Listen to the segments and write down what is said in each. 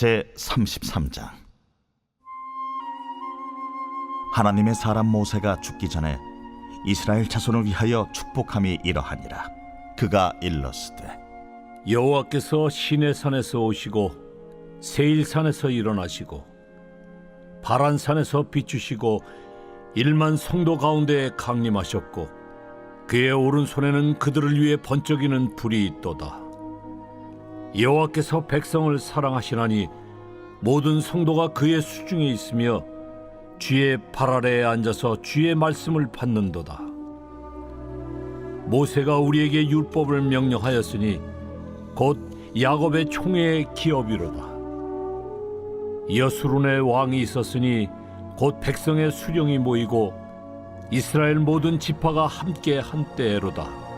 제 33장. 하나님의 사람 모세가 죽기 전에 이스라엘 자손을 위하여 축복함이 이러하니라. 그가 일렀으되 여호와께서 시내 산에서 오시고 세일 산에서 일어나시고 바란 산에서 비추시고 일만 성도 가운데 강림하셨고 그의 오른손에는 그들을 위해 번쩍이는 불이 있도다 여호와께서 백성을 사랑하시나니 모든 성도가 그의 수중에 있으며 주의 발 아래에 앉아서 주의 말씀을 받는도다 모세가 우리에게 율법을 명령하였으니 곧 야곱의 총회의 기업이로다. 여수론의 왕이 있었으니 곧 백성의 수령이 모이고 이스라엘 모든 지파가 함께 한때로다.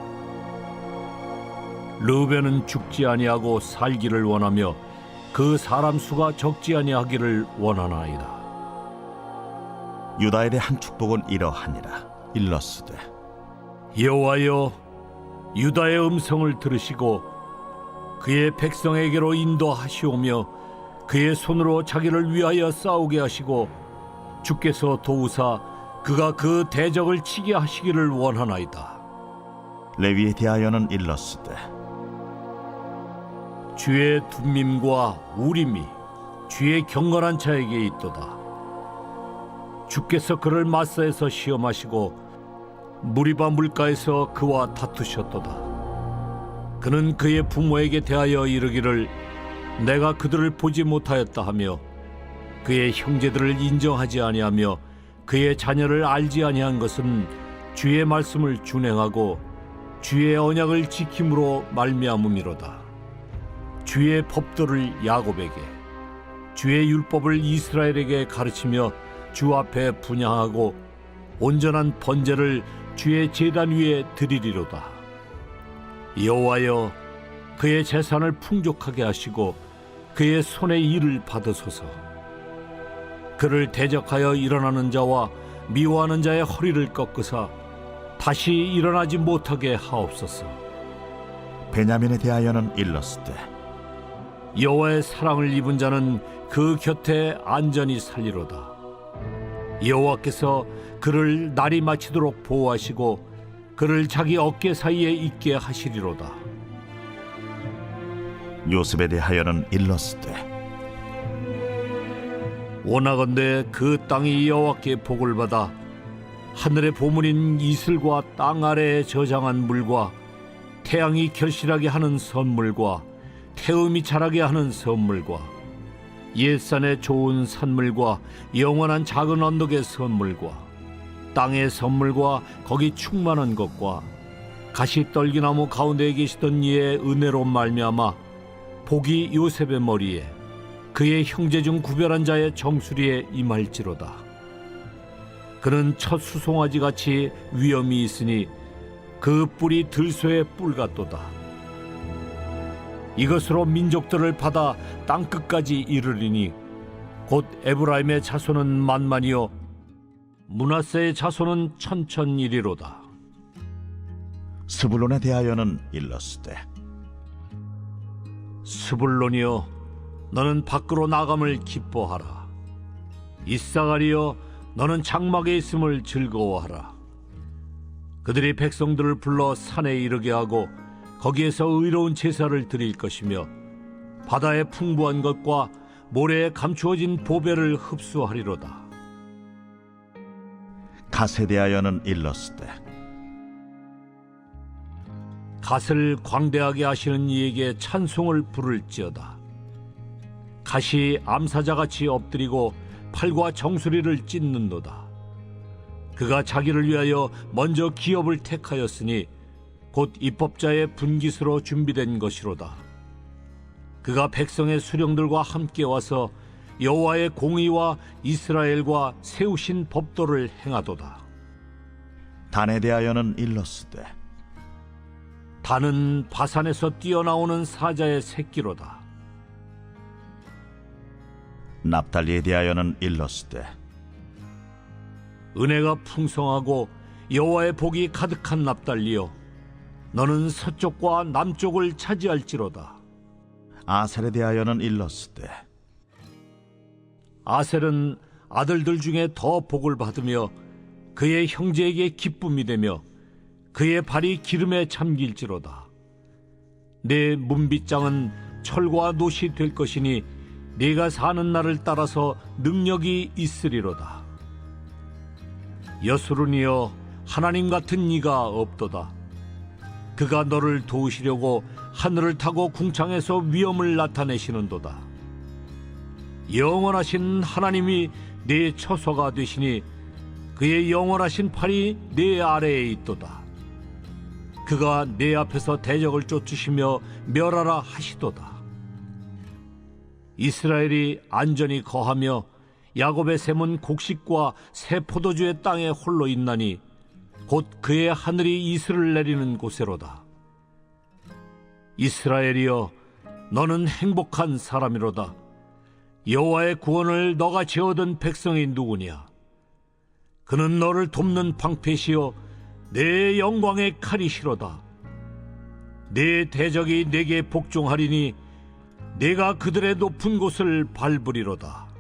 르벤은 죽지 아니하고 살기를 원하며 그 사람 수가 적지 아니하기를 원하나이다. 유다에 대한 축복은 이러하니라 일렀으되 여호와여 유다의 음성을 들으시고 그의 백성에게로 인도하시오며 그의 손으로 자기를 위하여 싸우게 하시고 주께서 도우사 그가 그 대적을 치게 하시기를 원하나이다. 레위에 대하여는 일렀으되 주의 둠밈과 우림이 주의 경건한 자에게 있도다. 주께서 그를 마사에서 시험하시고 무리바 물가에서 그와 다투셨도다. 그는 그의 부모에게 대하여 이르기를 내가 그들을 보지 못하였다 하며 그의 형제들을 인정하지 아니하며 그의 자녀를 알지 아니한 것은 주의 말씀을 준행하고 주의 언약을 지킴으로 말미암음이로다. 주의 법도를 야곱에게 주의 율법을 이스라엘에게 가르치며 주 앞에 분양하고 온전한 번제를 주의 제단 위에 드리리로다. 여호와여 그의 재산을 풍족하게 하시고 그의 손의 일을 받으소서. 그를 대적하여 일어나는 자와 미워하는 자의 허리를 꺾으사 다시 일어나지 못하게 하옵소서. 베냐민에 대하여는 일렀으되 여호와의 사랑을 입은 자는 그 곁에 안전히 살리로다. 여호와께서 그를 날이 마치도록 보호하시고 그를 자기 어깨 사이에 있게 하시리로다. 요셉에 대하여는 일렀으되 원하건대 그 땅이 여호와께 복을 받아 하늘의 보물인 이슬과 땅 아래에 저장한 물과 태양이 결실하게 하는 선물과 태음이 자라게 하는 선물과 옛산의 좋은 산물과 영원한 작은 언덕의 선물과 땅의 선물과 거기 충만한 것과 가시떨기나무 가운데에 계시던 이의 은혜로 말미암아 복이 요셉의 머리에 그의 형제 중 구별한 자의 정수리에 임할지로다. 그는 첫 수송아지 같이 위엄이 있으니 그 뿔이 들소의 뿔 같도다. 이것으로 민족들을 받아 땅 끝까지 이르리니 곧 에브라임의 자손은 만만이요 문하세의 자손은 천천이리로다. 스불론에 대하여는 일렀으되 스불론이여 너는 밖으로 나감을 기뻐하라 이사가리여 너는 장막에 있음을 즐거워하라 그들이 백성들을 불러 산에 이르게 하고 거기에서 의로운 제사를 드릴 것이며 바다의 풍부한 것과 모래에 감추어진 보배를 흡수하리로다 갓에 대하여는 일렀으되 갓을 광대하게 하시는 이에게 찬송을 부를지어다. 갓이 암사자같이 엎드리고 팔과 정수리를 찢는도다. 그가 자기를 위하여 먼저 기업을 택하였으니 곧 입법자의 분깃으로 준비된 것이로다. 그가 백성의 수령들과 함께 와서 여호와의 공의와 이스라엘과 세우신 법도를 행하도다. 단에 대하여는 일렀으되 단은 바산에서 뛰어나오는 사자의 새끼로다. 납달리에 대하여는 일렀으되 은혜가 풍성하고 여호와의 복이 가득한 납달리여 너는 서쪽과 남쪽을 차지할지로다. 아셀에 대하여는 일렀으되 아셀은 아들들 중에 더 복을 받으며 그의 형제에게 기쁨이 되며 그의 발이 기름에 잠길지로다. 내 문빗장은 철과 노시 될 것이니 네가 사는 날을 따라서 능력이 있으리로다. 여수run이여 하나님 같은 이가 없도다. 그가 너를 도우시려고 하늘을 타고 궁창에서 위엄을 나타내시는도다. 영원하신 하나님이 내 처소가 되시니 그의 영원하신 팔이 내 아래에 있도다. 그가 내 앞에서 대적을 쫓으시며 멸하라 하시도다. 이스라엘이 안전히 거하며 야곱의 샘은 곡식과 새 포도주의 땅에 홀로 있나니 곧 그의 하늘이 이슬을 내리는 곳에로다. 이스라엘이여 너는 행복한 사람이로다. 여호와의 구원을 너가 지어든 백성이 누구냐? 그는 너를 돕는 방패시요 내 영광의 칼이시로다. 내 대적이 내게 복종하리니 내가 그들의 높은 곳을 밟으리로다.